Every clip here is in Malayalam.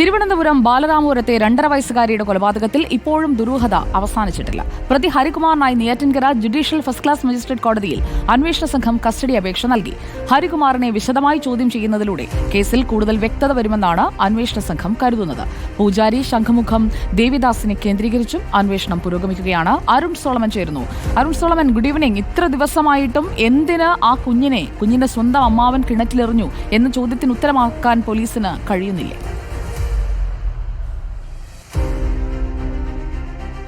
തിരുവനന്തപുരം ബാലരാമപുരത്തെ രണ്ടര വയസ്സുകാരിയുടെ കൊലപാതകത്തിൽ ഇപ്പോഴും ദുരൂഹത അവസാനിച്ചിട്ടില്ല. പ്രതി ഹരികുമാറിനായി Neyyattinkara judicial first class magistrate കോടതിയിൽ അന്വേഷണ സംഘം കസ്റ്റഡി അപേക്ഷ നൽകി. ഹരികുമാറിനെ വിശദമായി ചോദ്യം ചെയ്യുന്നതിലൂടെ കേസിൽ കൂടുതൽ വ്യക്തത വരുമെന്നാണ് അന്വേഷണ സംഘം കരുതുന്നത്. പൂജാരി ശംഖുമുഖം ദേവിദാസിനെ കേന്ദ്രീകരിച്ചും അന്വേഷണം പുരോഗമിക്കുകയാണ്. അരുൺ സോളമൻ ചേരുന്നു. അരുൺ സോളമൻ ഗുഡ് ഈവനിംഗ് ഇത്ര ദിവസമായിട്ടും എന്തിന് ആ കുഞ്ഞിനെ കുഞ്ഞിന്റെ സ്വന്തം അമ്മാവൻ കിണറ്റിലെറിഞ്ഞു? എന്ന ചോദ്യത്തിന് ഉത്തരമാക്കാൻ പോലീസിന് കഴിയുന്നില്ലേ.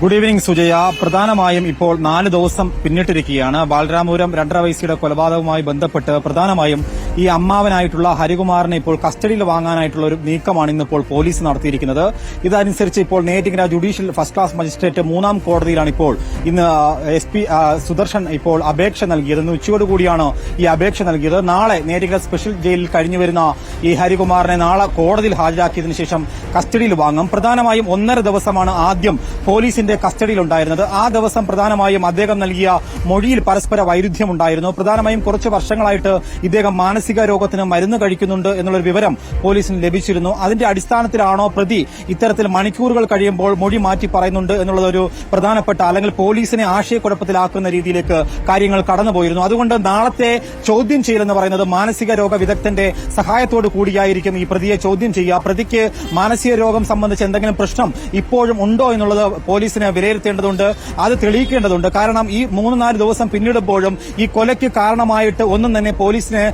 Good evening Sujaya. പ്രധാനമായും ഇപ്പോൾ നാല് ദിവസം പിന്നിട്ടിരിക്കുകയാണ്. ബാലരാമപുരം രണ്ടര വയസ്സിയുടെ കൊലപാതകവുമായി ബന്ധപ്പെട്ട് പ്രധാനമായും ഈ അമ്മാവനായിട്ടുള്ള ഹരികുമാറിനെ ഇപ്പോൾ കസ്റ്റഡിയിൽ വാങ്ങാനായിട്ടുള്ള ഒരു നീക്കമാണ് ഇന്നിപ്പോൾ പോലീസ് നടത്തിയിരിക്കുന്നത്. ഇതനുസരിച്ച് ഇപ്പോൾ Neyyattinkara judicial first class magistrate മൂന്നാം കോടതിയിലാണ് ഇപ്പോൾ ഇന്ന് എസ് പി സുദർശൻ ഇപ്പോൾ അപേക്ഷ നൽകിയത്. ഇന്ന് ഉച്ചയോടുകൂടിയാണ് ഈ അപേക്ഷ നൽകിയത്. നാളെ നേറ്റിങ്ങര സ്പെഷ്യൽ ജയിലിൽ കഴിഞ്ഞു വരുന്ന ഈ ഹരികുമാറിനെ നാളെ കോടതിയിൽ ഹാജരാക്കിയതിനു ശേഷം കസ്റ്റഡിയിൽ വാങ്ങും. പ്രധാനമായും ഒന്നര ദിവസമാണ് ആദ്യം പോലീസിന്റെ കസ്റ്റഡിയിലുണ്ടായിരുന്നത്. ആ ദിവസം പ്രധാനമായും അദ്ദേഹം നൽകിയ മൊഴിയിൽ പരസ്പര വൈരുദ്ധ്യമുണ്ടായിരുന്നു. പ്രധാനമായും കുറച്ച് വർഷങ്ങളായിട്ട് ഇദ്ദേഹം മാനസിക രോഗത്തിന് മരുന്ന് കഴിക്കുന്നുണ്ട് എന്നുള്ളൊരു വിവരം പോലീസിന് ലഭിച്ചിരുന്നു. അതിന്റെ അടിസ്ഥാനത്തിലാണോ പ്രതി ഇത്തരത്തിൽ മണിക്കൂറുകൾ കഴിയുമ്പോൾ മൊഴി മാറ്റി പറയുന്നുണ്ട് എന്നുള്ളതൊരു പ്രധാനപ്പെട്ട അല്ലെങ്കിൽ പോലീസിനെ ആശയക്കുഴപ്പത്തിലാക്കുന്ന രീതിയിലേക്ക് കാര്യങ്ങൾ കടന്നുപോയിരുന്നു. അതുകൊണ്ട് നാളത്തെ ചോദ്യം ചെയ്യലെന്ന് പറയുന്നത് മാനസിക രോഗ വിദഗ്ധന്റെ സഹായത്തോടു കൂടിയായിരിക്കും ഈ പ്രതിയെ ചോദ്യം ചെയ്യുക. പ്രതിക്ക് മാനസിക രോഗം സംബന്ധിച്ച് എന്തെങ്കിലും പ്രശ്നം ഇപ്പോഴും ഉണ്ടോ എന്നുള്ളത് പോലീസിനെ വിലയിരുത്തേണ്ടതുണ്ട്. അത് തെളിയിക്കേണ്ടതുണ്ട്. കാരണം ഈ മൂന്ന് നാല് ദിവസം പിന്നിടുമ്പോഴും ഈ കൊലയ്ക്ക് കാരണമായിട്ട് ഒന്നും തന്നെ പോലീസിന്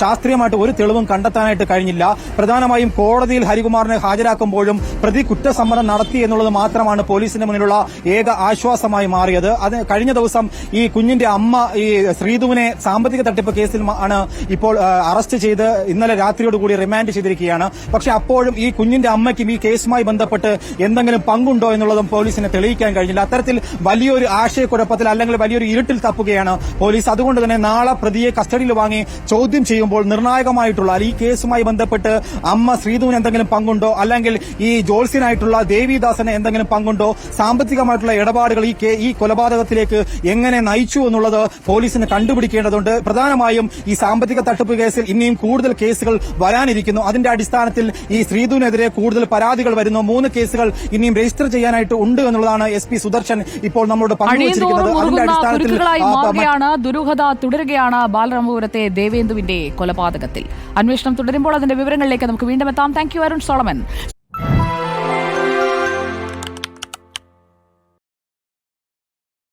ശാസ്ത്രീയമായിട്ട് ഒരു തെളിവും കണ്ടെത്താനായിട്ട് കഴിഞ്ഞില്ല. പ്രധാനമായും കോടതിയിൽ ഹരികുമാറിനെ ഹാജരാക്കുമ്പോഴും പ്രതി കുറ്റസമ്മതം നടത്തി എന്നുള്ളത് മാത്രമാണ് പോലീസിന്റെ മുന്നിലുള്ള ഏക ആശ്വാസമായി മാറിയത്. അത് കഴിഞ്ഞ ദിവസം ഈ കുഞ്ഞിന്റെ അമ്മ ഈ ശ്രീധുവിനെ സാമ്പത്തിക തട്ടിപ്പ് കേസിൽ ആണ് ഇപ്പോൾ അറസ്റ്റ് ചെയ്ത് ഇന്നലെ രാത്രിയോടുകൂടി റിമാൻഡ് ചെയ്തിരിക്കുകയാണ്. പക്ഷെ അപ്പോഴും ഈ കുഞ്ഞിന്റെ അമ്മയ്ക്കും ഈ കേസുമായി ബന്ധപ്പെട്ട് എന്തെങ്കിലും പങ്കുണ്ടോ എന്നുള്ളതും പോലീസിനെ തെളിയിക്കാൻ കഴിഞ്ഞില്ല. അത്തരത്തിൽ വലിയൊരു ആശയക്കുഴപ്പത്തിൽ അല്ലെങ്കിൽ വലിയൊരു ഇരുട്ടിൽ തപ്പുകയാണ് പോലീസ്. അതുകൊണ്ട് തന്നെ നാളെ പ്രതിയെ കസ്റ്റഡിയിൽ വാങ്ങി ചോദ്യം ചെയ്യുമ്പോൾ നിർണായകമായിട്ടുള്ള അല്ലെങ്കിൽ ഈ കേസുമായി ബന്ധപ്പെട്ട് അമ്മ ശ്രീധുവിന് എന്തെങ്കിലും പങ്കുണ്ടോ? അല്ലെങ്കിൽ ഈ ജോൾസിനായിട്ടുള്ള ദേവിദാസന് എന്തെങ്കിലും പങ്കുണ്ടോ? സാമ്പത്തികമായിട്ടുള്ള ഇടപാടുകൾ ഈ ഈ കൊലപാതകത്തിലേക്ക് എങ്ങനെ നയിച്ചു എന്നുള്ളത് പോലീസിന് കണ്ടുപിടിക്കേണ്ടതുണ്ട്. പ്രധാനമായും ഈ സാമ്പത്തിക തട്ടിപ്പ് കേസിൽ ഇനിയും കൂടുതൽ കേസുകൾ വരാനിരിക്കുന്നു. അതിന്റെ അടിസ്ഥാനത്തിൽ ഈ ശ്രീധുവിനെതിരെ കൂടുതൽ പരാതികൾ വരുന്നു. മൂന്ന് കേസുകൾ ഇനിയും രജിസ്റ്റർ ചെയ്യാനായിട്ട് ഉണ്ട് എന്നുള്ളതാണ് എസ് പി സുദർശൻ ഇപ്പോൾ നമ്മളോട് പങ്കുവച്ചിരിക്കുന്നത്. അതിന്റെ അടിസ്ഥാനത്തിൽ ദുരൂഹത തുടരുകയാണ് ബാലരാമപുരത്തെ ദേവേന്ദുവിന്റെ കൊലപാതകത്തിൽ. അന്വേഷണം തുടരുമ്പോൾ അതിന്റെ വിവരങ്ങളിലേക്ക് നമുക്ക് വീണ്ടും എത്താം. Thank you Arun Solomon.